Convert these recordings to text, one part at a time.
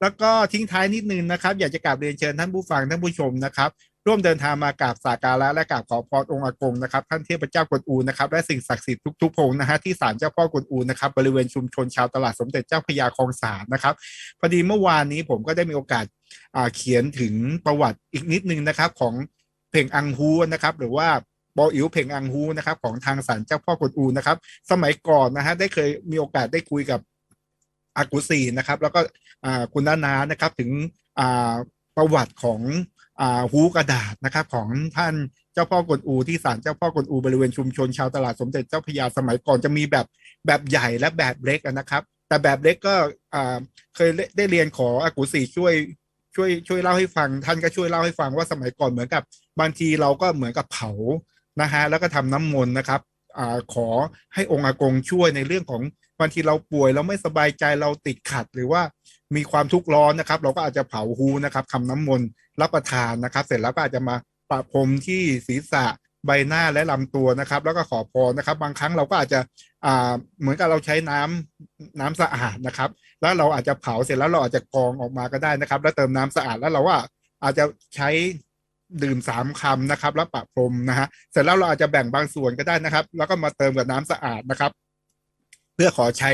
แล้วก็ทิ้งท้ายนิดนึงนะครับ อยากจะกราบเรียนเชิญท่านผู้ฟังท่านผู้ชมนะครับร่วมเดินทางมากราบสักการะและกราบขอพรองค์อากงนะครับท่านเทพเจ้ากวนอูนะครับและสิ่งศักดิ์สิทธิ์ทุกๆพงนะฮะที่ศาลเจ้าพ่อกวนอูนะครับบริเวณชุมชนชาวตลาดสมเด็จเจ้าพยาคลองสานนะครับพอดีเมื่อวานนี้ผมก็ได้มีโอกาสเขียนถึงประวัติอีกนิดนึงนะครับของเพ่งอังฮูนะครับหรือว่าบออิ๋วเพ่งอังฮูนะครับของทางศาลเจ้าพ่อกวนอูนะครับสมัยก่อนนะฮะได้เคยมีโอกาสได้คุยกับ อากุสีนะครับ แล้วก็คุณนานานะครับถึงประวัติของอหูกระดาษนะครับของท่านเจ้าพ่อกวนอูที่ศาลเจ้าพ่อกวนอูบริเวณชุมชนชาวตลาดสมเด็จเจ้าพยาสมัยก่อนจะมีแบบแบบใหญ่และแบบเล็กนะครับ แต่แบบเล็กก็เคยได้เรียนขออากุสีช่วยช่วยช่วยเล่าให้ฟัง ท่านก็ช่วยเล่าให้ฟังว่าสมัยก่อนเหมือนกับบางทีเราก็เหมือนกับเผานะฮะแล้วก็ทำน้ำมนต์นะครับอขอให้องค์อากงช่วยในเรื่องของ บางทีเราป่วยเราไม่สบายใจเราติดขัดหรือว่ามีความทุกข์ร้อนนะครับ เราก็อาจจะเผาฮูนะครับทำน้ำมนต์รับประทานนะครับ เสร็จแล้วก็อาจจะมาประพรมที่ศีรษะใบหน้าและลำตัวนะครับ แล้วก็ขอพรนะครับ บางครั้งเราก็อาจจะอ่าเหมือนกับเราใช้น้ำน้ำสะอาดนะครับ แล้วเราอาจจะเผาเสร็จแล้วเราอาจจะกรองออกมาก็ได้นะครับ แล้วเติมน้ำสะอาดแล้วเราว่าอาจจะใช้ดื่มสามคำนะครับ แล้วปะพรมนะฮะเสร็จแล้วเราอาจจะแบ่งบางส่วนก็ได้นะครับ แล้วก็มาเติมกับน้ำสะอาดนะครับ พื่อขอใช้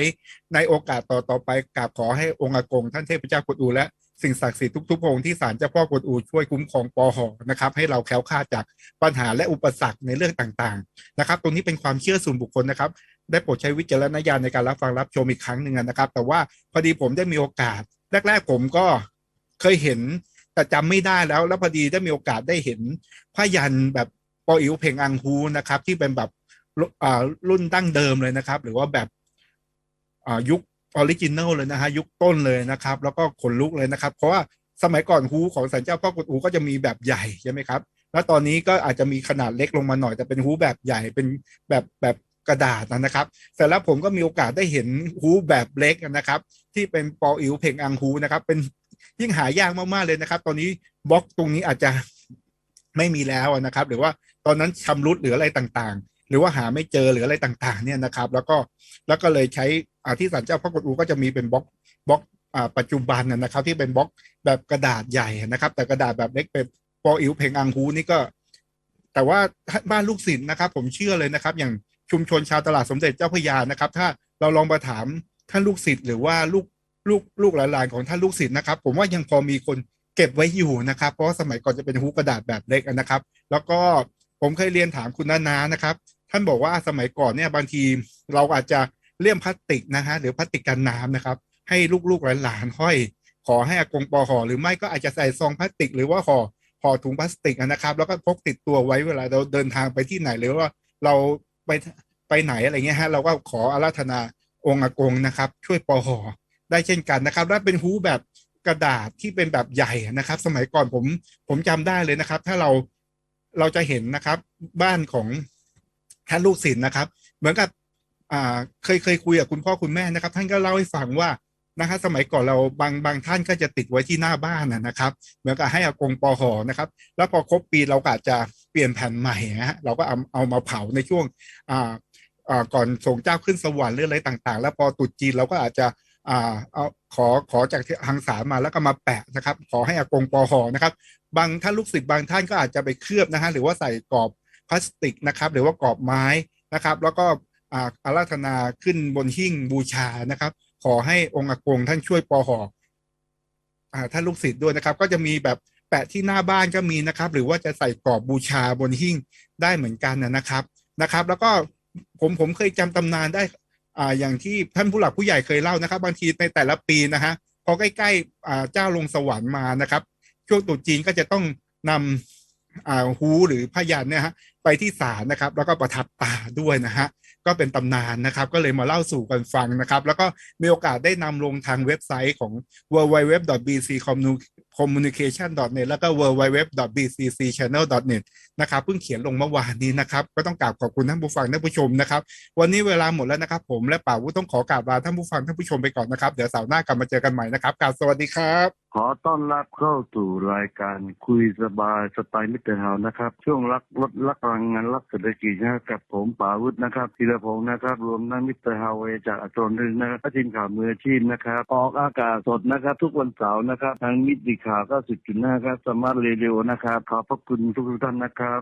ในโอกาสต่อต่อไปกราบขอให้องค์อากงท่านเทพเจ้ากวนอูและสิ่งศักดิ์สิทธิ์ทุกๆองค์ที่ศาลเจ้าพ่อกวนอูช่วยคุ้มครองปอหอนะครับ ให้เราแคล้วคลาดจากปัญหาและอุปสรรคในเรื่องต่างๆ นะครับ ตรงนี้เป็นความเชื่อส่วนบุคคลนะครับ ได้โปรดใช้วิจารณญาณในการรับฟังรับชมอีกครั้งหนึ่งนะครับ แต่ว่าพอดีผมได้มีโอกาส แรก ๆ ผมก็เคยเห็นแต่จำไม่ได้แล้ว แล้วพอดีได้มีโอกาสได้เห็นผ้ายันแบบปออิ๋วเพลงอังฮูนะครับ ที่เป็นแบบรุ่นดั้งเดิมเลยนะครับ หรือว่าแบบ ยุคออริจินัลเลยนะฮะยุคต้นเลยนะครับ แล้วก็ขนลุกเลยนะครับ เพราะว่าสมัยก่อนฮูของสันเจ้าพ่อกดอูก็จะมีแบบใหญ่ใช่ไหมครับ แล้วตอนนี้ก็อาจจะมีขนาดเล็กลงมาหน่อยแต่เป็นฮูแบบใหญ่เป็นแบบแบบกระดาษนะครับเสร็จแล้วผมก็มีโอกาสได้เห็นฮูแบบเล็กนะครับ ที่เป็นปออิ๋วเพลงอังฮูนะครับ เป็นยิ่งหายากมากๆเลยนะครับ ตอนนี้บล็อกตรงนี้อาจจะไม่มีแล้วนะครับ หรือว่าตอนนั้นชำรุดหรืออะไรต่างๆ หรือว่าหาไม่เจอหรืออะไรต่างๆเนี่ยนะครับ แล้วก็แล้วก็เลยใช้อาที่สันเจ้าพ่อกดอูก็จะมีเป็นบล็อกบล็อกอ่าปัจจุบันนะครับ ที่เป็นบล็อกแบบกระดาษใหญ่นะครับ แต่กระดาษแบบเล็กเป็นปออิ๋วเพลงอังฮูนี่ก็ แต่ว่าบ้านลูกศิษย์นะครับ ผมเชื่อเลยนะครับ อย่างชุมชนชาวตลาดสมเด็จเจ้าพยานะครับ ถ้าเราลองมาถามท่านลูกศิษย์หรือว่าลูกลูกลูกหลานๆของท่านลูกศิษย์นะครับ ผมว่ายังพอมีคนเก็บไว้อยู่นะครับ เพราะสมัยก่อนจะเป็นหูกระดาษแบบเล็กนะครับ แล้วก็ผมเคยเรียนถามคุณนานานะครับ ท่านบอกว่าสมัยก่อนเนี่ยบางทีเราอาจจะเลี่ยมพลาสติกนะฮะหรือพลาสติกกันน้ำนะครับ ให้ลูกๆหลานๆห้อย ขอให้อากงปอห่อหรือไม่ก็อาจจะใส่ซองพลาสติก หรือว่าห่อห่อถุงพลาสติกนะครับ แล้วก็พกติดตัวไว้เวลาเราเดินทางไปที่ไหนหรือว่าเราไปไปไหนอะไรเงี้ยฮะเราก็ขออาราธนาองค์อากงนะครับ ช่วยปอห่อได้เช่นกันนะครับและเป็นหูแบบกระดาษที่เป็นแบบใหญ่นะครับ สมัยก่อนผมผมจำได้เลยนะครับ ถ้าเราเราจะเห็นนะครับ บ้านของ แท่านลูกศิษย์นะครับ เหมือนกับเคยเคยคุยกับคุณพ่อคุณแม่นะครับ ท่านก็เล่าให้ฟังว่านะครับสมัยก่อนเราบางบางท่านก็จะติดไว้ที่หน้าบ้านนะครับ เหมือนกับให้อากงปอหอนะครับ แล้วพอครบปีเราก็อาจจะเปลี่ยนแผ่นใหม่นะฮะเราก็เอาเอามาเผาในช่วงอ่าอ่าก่อนส่งเจ้าขึ้นสวรรค์หรืออะไรต่างๆ แล้วพอตรุษจีนเราก็อาจจะอ่าเอาขอขอจากทางศาลมาแล้วก็มาแปะนะครับ ขอให้อากงปอหอนะครับ บางท่านลูกศิษย์บางท่านก็อาจจะไปเคลือบนะฮะหรือว่าใส่กรอบ พลาสติกนะครับ หรือว่ากรอบไม้นะครับ แล้วก็อาราธนาขึ้นบนหิ้งบูชานะครับ ขอให้องค์อากงท่านช่วยปอหออ่าท่านลูกศิษย์ด้วยนะครับ ก็จะมีแบบแปะที่หน้าบ้านก็มีนะครับ หรือว่าจะใส่กรอบบูชาบนหิ้งได้เหมือนกันนะครับนะครับ แล้วก็ผมผมเคยจำตำนานได้อ่าอย่างที่ท่านผู้หลักผู้ใหญ่เคยเล่านะครับ บางทีในแต่ละปีนะฮะพอใกล้ๆอ่าเจ้าลงสวรรค์มานะครับ ช่วงตรุษจีนก็จะต้องนำอ่า ฮูหรือพยันเนี่ยฮะไปที่ศาลนะครับ แล้วก็ประทับตาด้วยนะฮะก็เป็นตำนานนะครับ ก็เลยมาเล่าสู่กันฟังนะครับ แล้วก็มีโอกาสได้นำลงทางเว็บไซต์ของ w w w b c c o m m u communication.net แล้วก็ www.bccchannel.net นะครับเพิ่งเขียนลงเมื่อวานนี้นะครับ ก็ต้องกราบขอบคุณท่านผู้ฟังท่านผู้ชมนะครับ วันนี้เวลาหมดแล้วนะครับ ผมและป่าวุต้องขอกราบลาท่านผู้ฟังท่านผู้ชมไปก่อนนะครับ เดี๋ยวเสาร์หน้ากลับมาเจอกันใหม่นะครับกราบสวัสดีครับ ขอต้อนรับเข้าสู่รายการคุยสบายสไตล์มิเตอร์เฮานะครับ ช่วงรักลดรักพลังงานรักเศรษฐกิจนะครับกับผมป๋าวุฒินะครับธีรพงศ์นะครับรวมทั้งมิเตอร์เฮาเวจากอัตรนึงนะครับทีมข่าวมืออาชีพนะครับ ออกอากาศสดนะครับ ทุกวันเสาร์นะครับทางมิติข่าว 90.5 ครับสมาร์ทเรดิโอนะครับ ขอบพระคุณทุกท่านนะครับ